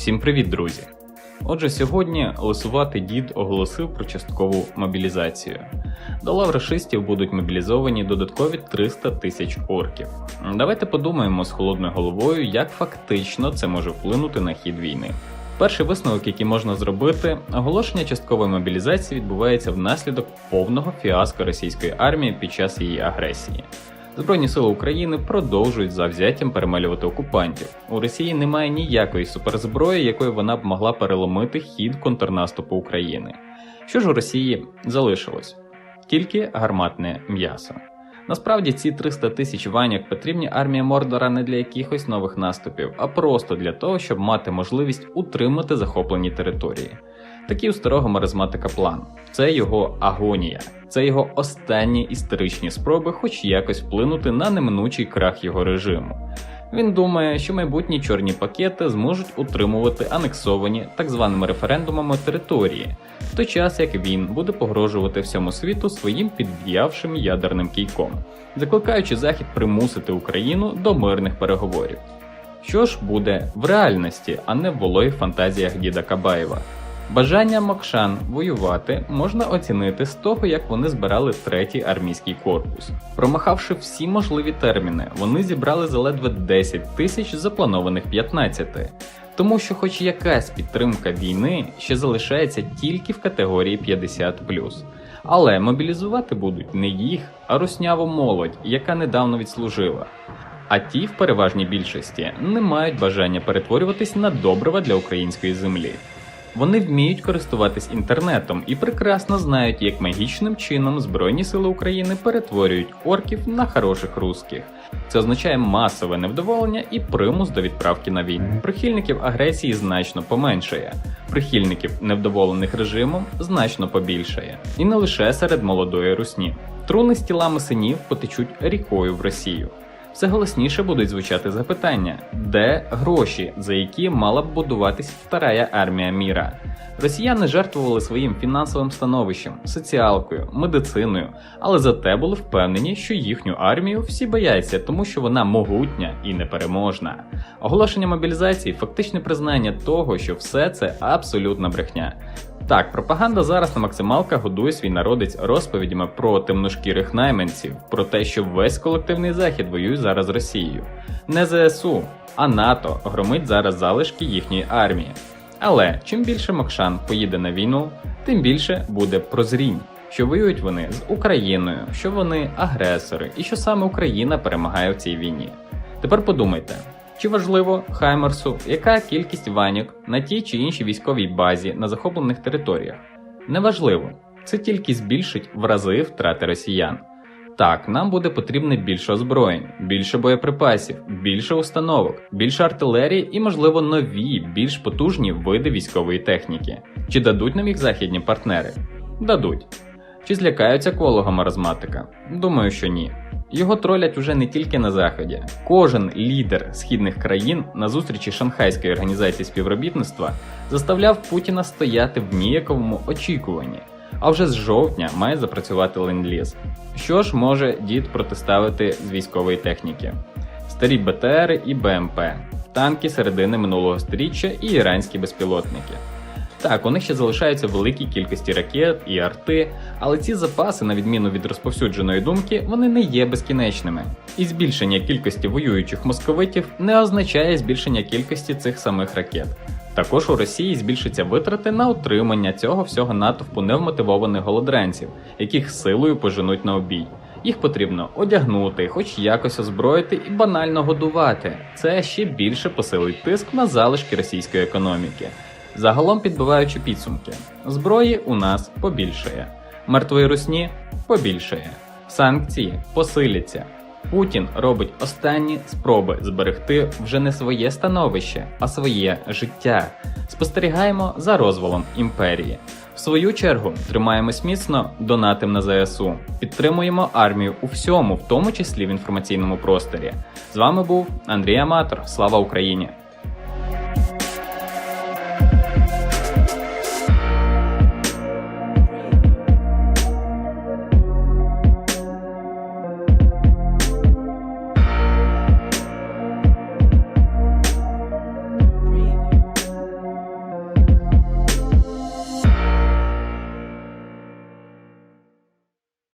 Всім привіт, друзі! Отже, сьогодні лисуватий дід оголосив про часткову мобілізацію. До лав рашистів будуть мобілізовані додаткові 300 тисяч орків. Давайте подумаємо з холодною головою, як фактично це може вплинути на хід війни. Перший висновок, який можна зробити, оголошення часткової мобілізації відбувається внаслідок повного фіаско російської армії під час її агресії. Збройні сили України продовжують завзяттям перемалювати окупантів. У Росії немає ніякої суперзброї, якою вона б могла переломити хід контрнаступу України. Що ж у Росії залишилось? Тільки гарматне м'ясо. Насправді ці 300 тисяч ваньок потрібні армії Мордора не для якихось нових наступів, а просто для того, щоб мати можливість утримати захоплені території. Такий у старого маразматика план. Це його агонія, це його останні історичні спроби, хоч якось вплинути на неминучий крах його режиму. Він думає, що майбутні чорні пакети зможуть утримувати анексовані так званими референдумами території, в той час як він буде погрожувати всьому світу своїм підв'явшим ядерним кійком, закликаючи Захід примусити Україну до мирних переговорів. Що ж буде в реальності, а не в вологих фантазіях діда Кабаєва? Бажання Мокшан воювати можна оцінити з того, як вони збирали третій армійський корпус. Промахавши всі можливі терміни, вони зібрали заледве 10 тисяч запланованих 15. Тому що, хоч якась підтримка війни ще залишається тільки в категорії 50 Але мобілізувати будуть не їх, а русняву молодь, яка недавно відслужила. А ті, в переважній більшості, не мають бажання перетворюватись на добрива для української землі. Вони вміють користуватись інтернетом і прекрасно знають, як магічним чином Збройні Сили України перетворюють орків на хороших русських. Це означає масове невдоволення і примус до відправки на війну. Прихильників агресії значно поменшає, прихильників невдоволених режимом значно побільшає. І не лише серед молодої русні. Труни з тілами синів потечуть рікою в Росію. Все голосніше будуть звучати запитання, де гроші, за які мала б будуватись вторая армія міра. Росіяни жертвували своїм фінансовим становищем, соціалкою, медициною, але зате були впевнені, що їхню армію всі бояться, тому що вона могутня і непереможна. Оголошення мобілізації фактичне признання того, що все це абсолютна брехня. Так, пропаганда зараз на максималках годує свій народець розповідями про темношкірих найманців, про те, що весь колективний захід воює зараз з Росією. Не ЗСУ, а НАТО громить зараз залишки їхньої армії. Але чим більше Мокшан поїде на війну, тим більше буде прозрінь, що воюють вони з Україною, що вони агресори, і що саме Україна перемагає в цій війні. Тепер подумайте. Чи важливо Хаймерсу, яка кількість ваньок на тій чи іншій військовій базі на захоплених територіях? Неважливо, це тільки збільшить в рази втрати росіян. Так, нам буде потрібне більше озброєнь, більше боєприпасів, більше установок, більше артилерії і, можливо, нові, більш потужні види військової техніки. Чи дадуть нам їх західні партнери? Дадуть. Чи злякаються колого маразматика? Думаю, що ні. Його тролять уже не тільки на заході. Кожен лідер східних країн на зустрічі Шанхайської організації співробітництва заставляв Путіна стояти в ніяковому очікуванні. А вже з жовтня має запрацювати ленд-ліз. Що ж може дід протиставити з військової техніки? Старі БТРи і БМП, танки середини минулого сторіччя і іранські безпілотники. Так, у них ще залишаються великі кількості ракет і арти, але ці запаси, на відміну від розповсюдженої думки, вони не є безкінечними. І збільшення кількості воюючих московитів не означає збільшення кількості цих самих ракет. Також у Росії збільшаться витрати на утримання цього всього натовпу невмотивованих голодранців, яких силою поженуть на обій. Їх потрібно одягнути, хоч якось озброїти і банально годувати. Це ще більше посилить тиск на залишки російської економіки. Загалом підбиваючи підсумки, зброї у нас побільшає, мертвої русні побільшає, санкції посиляться. Путін робить останні спроби зберегти вже не своє становище, а своє життя. Спостерігаємо за розвалом імперії. В свою чергу тримаємось міцно, донатим на ЗСУ, підтримуємо армію у всьому, в тому числі в інформаційному просторі. З вами був Андрій Аматор. Слава Україні!